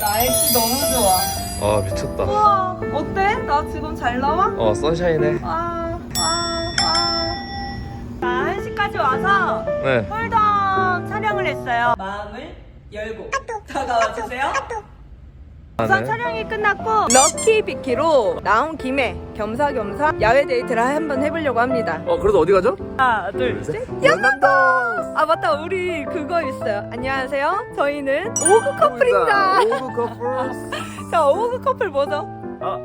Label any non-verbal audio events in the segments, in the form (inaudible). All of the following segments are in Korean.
날씨 너무 좋아. 아 미쳤다. 우와, 어때? 나 지금 잘 나와? 어 선샤인해. 아, 아, 아. 자, 1시까지 와서 네. 홀덤 촬영을 했어요. 마음을 열고 다가와 주세요. 우선 네. 촬영이 끝났고 럭키 비키로 나온 김에 겸사겸사 야외 데이트를 한번 해보려고 합니다. 어 그래도 어디 가죠? 하나, 둘, 셋. 연남동. 아 맞다, 우리 그거 있어요. 안녕하세요. 저희는 오그 커플입니다. 오브 커플. (laughs) 자, 오그 커플 뭐죠? 아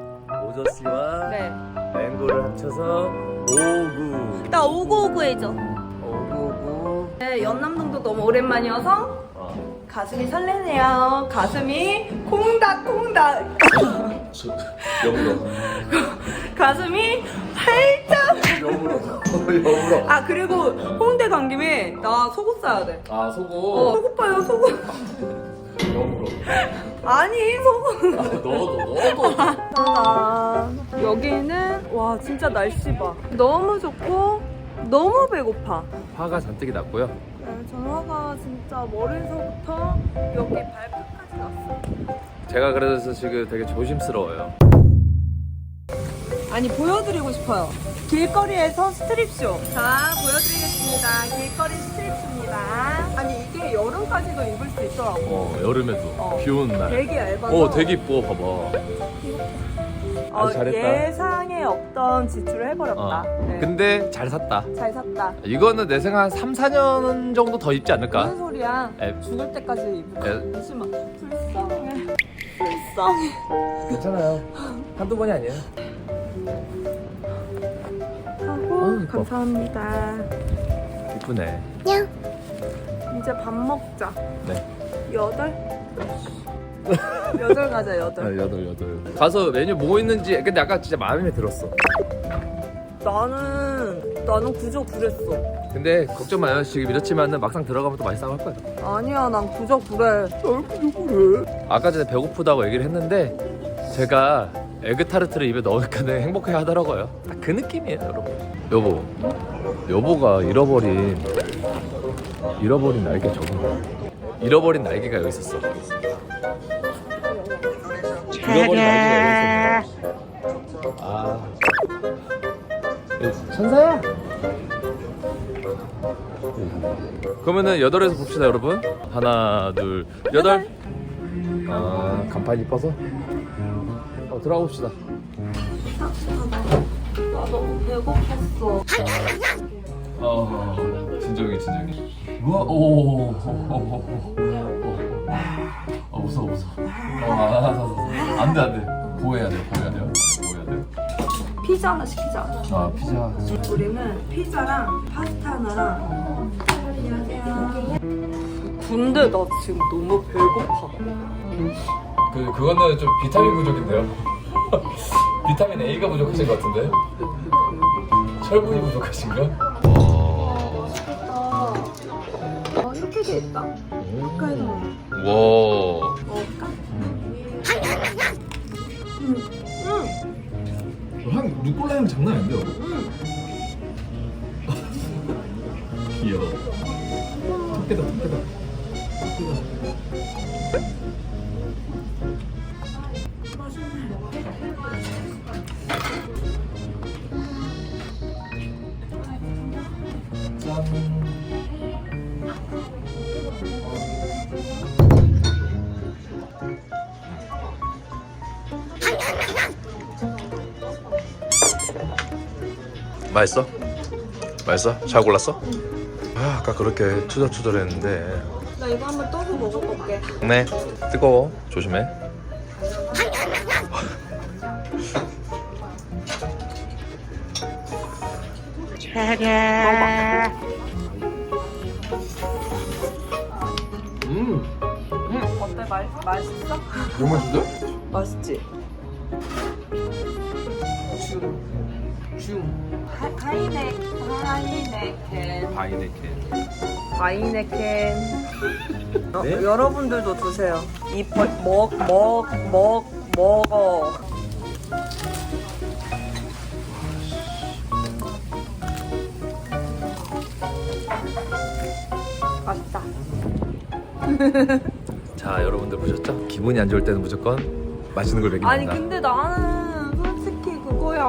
오저 씨와 네. 맹고를 합쳐서 오구. 나 오구오구 해줘. 오구오구. 네, 연남동도 너무 오랜만이어서 어. 가슴이 설레네요. 가슴이 콩닥콩닥. 여물어. (laughs) 가슴이 활짝. 여물어. (laughs) 여물어. 아 그리고 홍대 간 김에 나 속옷 사야 돼. 아 어, 속옷. 속옷 봐요 속옷. 여물어. 아니 속옷. 너도 너도. 짜잔. 여기는 와 진짜 날씨 봐. 너무 좋고 너무 배고파. 화가 잔뜩이 났고요. 네, 전화가 진짜 머리에서부터 여기 발끝까지 났어. 제가 그래서 지금 되게 조심스러워요. 아니 보여드리고 싶어요. 길거리에서 스트립쇼. 자 보여드리겠습니다. 길거리 스트립쇼입니다. 아니 이게 여름까지도 입을 수 있더라고. 어 여름에도 어. 비 오는 날. 되게 얇아서. 어 되게 이뻐 봐봐. 어, 아주 잘했다. 예상에 없던 지출을 해버렸다. 어. 네. 근데 잘 샀다. 잘 샀다. 이거는 내 생각 한 3, 4년 정도 더 입지 않을까? 무슨 소리야? 에. 죽을 때까지 입을 에. 거야. 잠시만. 불쌍해. 불쌍해. 괜찮아요. 한두 번이 아니에요. 하고 어, 이뻐. 감사합니다. 이쁘네. 이제 밥 먹자. 네. 여덟? 여덟 가자 여덟. 여덟 여덟. 가서 메뉴 뭐 있는지 근데 아까 진짜 마음에 들었어. 나는 나는 그저 그랬어. 근데 걱정 마요. 지금 이렇지만은 막상 들어가면 또 맛있다고 할 거야. 아니야 난 그래. 그래? 아까 전에 배고프다고 얘기를 했는데 제가 에그 타르트를 입에 넣으니까는 (laughs) 행복해 하더라고요. 딱 그 느낌이에요, 여러분. 여보, 여보가 잃어버린 잃어버린 날개 저거. 잃어버린 날개가 여기 있었어. 날개가 여기 있었어. 아, 예, 천사야. 그러면은 여덟에서 봅시다, 여러분. 하나, 둘, 여덟. 아 간판 이뻐서? 어 들어가 봅시다 나 너무 배고팠어. 어 진정해 진정해 우와 오어 무서워 무서워 어 알았어 알았어 안돼 안 돼 보호해야 돼 보호해야 돼요 보호해야 돼요 피자 하나 시키자. 아 피자 우리는 피자랑 파스타 하나랑. 근데 나 지금 너무 배고파. 그 그거는 좀 비타민 부족인데요 비타민 A가 부족하신 것 같은데 철분이 부족하신가? 돼 있다. 이렇게 해서 와. 먹을까? 향 루꼴라 향 장난 아닌데요? 귀여워. 토끼다 토끼다. 맛있어? 맛있어? 잘 골랐어? 아, 아까 그렇게 투덜투덜했는데 나 이거 한번 떠서 먹어볼게. 네 뜨거워 조심해 음 어때? 맛, 맛있어? 너무 맛있는데? 맛있지? 하이네, 하이네켄. 바이네켄 하이네켄. 어, 네? 여러분들도 드세요. 이 벌, 먹, 먹, 먹, 먹어. 맛있다. 자 여러분들 보셨죠? 기분이 안 좋을 때는 무조건 맛있는 걸 먹입니다 아니 근데 나는 솔직히 그거야.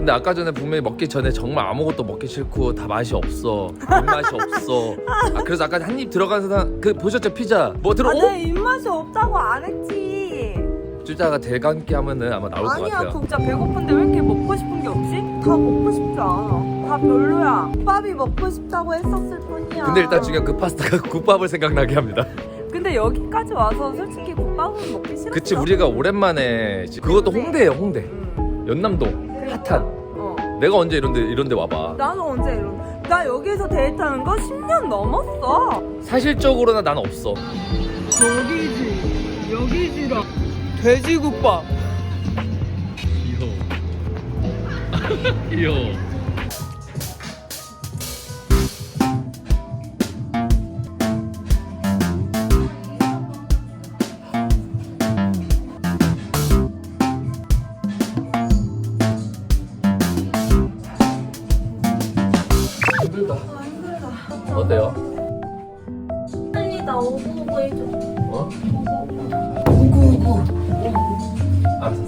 근데 아까 전에 분명히 먹기 전에 정말 아무것도 먹기 싫고 다 맛이 없어 입맛이 없어 아 그래서 아까 한 입 들어간 사람 그 보셨죠 피자 뭐 들어 아, 어? 내 입맛이 없다고 안 했지. 주자가 대감기 하면은 아마 나올 것 아니야, 같아요 진짜 배고픈데 왜 이렇게 먹고 싶은 게 없지? 다 먹고 싶지 않아. 다 별로야. 국밥이 먹고 싶다고 했었을 뿐이야. 근데 일단 중요한 그 파스타가 (laughs) 국밥을 생각나게 합니다 근데 여기까지 와서 솔직히 국밥은 먹기 싫어. 그치 우리가 오랜만에 그것도 홍대예요 홍대 응. 연남동 핫한 어. 내가 언제 이런데 이런데 와봐 나도 언제 이런? 나 여기서 데이트하는 거 10년 넘었어. 사실적으로는 난 없어 여기지, 여기지라. 돼지국밥. 귀여워 귀여워 (laughs) 오고 해줘. 어? 오고. 알았어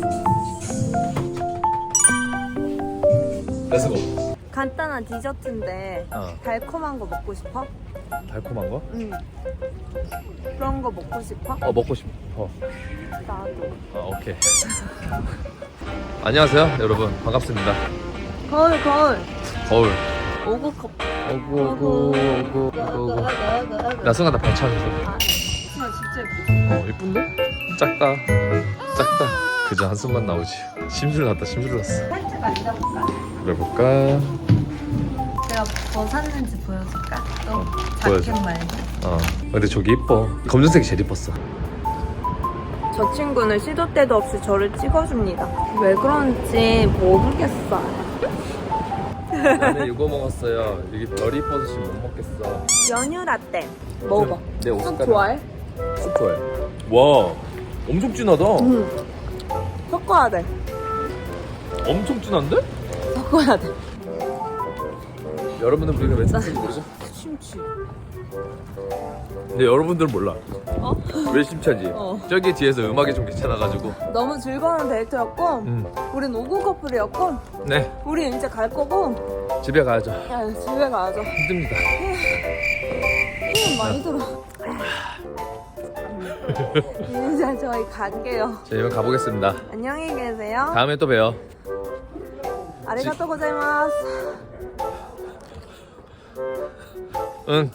렛츠고 간단한 디저트인데 어 달콤한 거 먹고 싶어? 달콤한 거? 응. 그런 거 먹고 싶어? 어 먹고 싶어 나도. 아 오케이 안녕하세요 여러분 반갑습니다 거울 거울. 거울 오고 컵. 오구 오구 오구 오구 나 순간 나 발차면서 아, 진짜 진짜 예쁘지? 어 이쁜데? 작다 작다 그저 한숨만 나오지 심술 났다 심술 났어 살짝 앉아볼까? 그래 볼까 제가 뭐 샀는지 보여줄까? 또 어, 보여줘. 자켓 말고. 어 근데 저기 이뻐 검정색이 제일 이뻤어 저 친구는 시도 때도 없이 저를 찍어줍니다. 왜 그런지 모르겠어요. 나는 이거 먹었어요 여기 별이 지금 못 먹겠어 연유 라떼. 먹어봐. 내옷쑥 색깔 좋아해? 슈퍼해 와 엄청 진하다 응. 섞어야 돼. 엄청 진한데? 섞어야 돼. 여러분들 우리가 왜 심취인지 모르죠? 심취. 근데 여러분들은 몰라 어? 왜 심취한지 어. 저기 뒤에서 음악이 좀 괜찮아가지고 너무 즐거운 데이트였고, 음. 우린 오고 커플이었고, 네 우리 이제 갈 거고, 집에 가야죠 야, 집에 가야죠. 힘듭니다 힘 많이 들어. 이제 저희 갈게요. 자 이만 가보겠습니다 안녕히 계세요. 다음에 또 봬요 아리가또 고자이마스. 응